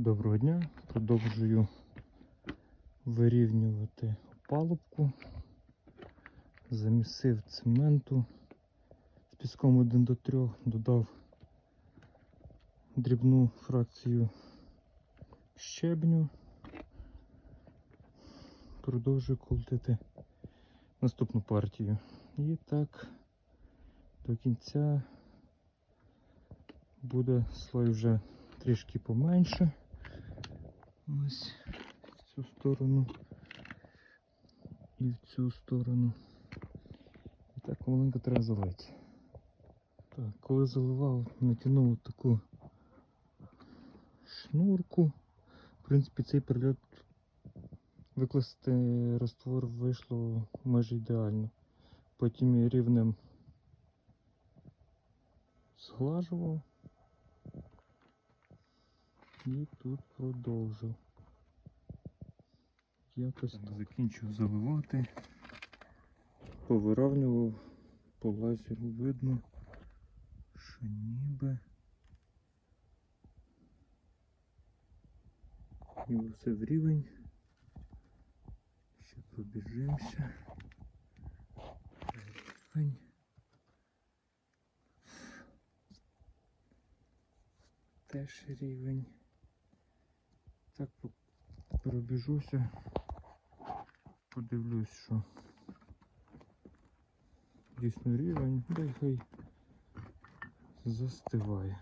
Доброго дня. Продовжую вирівнювати опалубку. Замісив цементу з піском 1 до 3, додав дрібну фракцію щебню. Продовжую колотити наступну партію. І так до кінця буде слой вже трішки поменше. Ось в цю сторону і в цю сторону. І так маленько треба залити. Так, коли заливав, натягнув таку шнурку. В принципі, цей прильот викласти раствор вийшло майже ідеально. Потім я рівнем зглажував. І тут продовжив. Якось так. закінчив заливати. Повиравнював по лазеру видно, що ніби ніби все в рівень. Ще пробіжимося. Рівень. Теж рівень. Так пробіжуся, подивлюсь, що дійсно рівень, да хай застиває.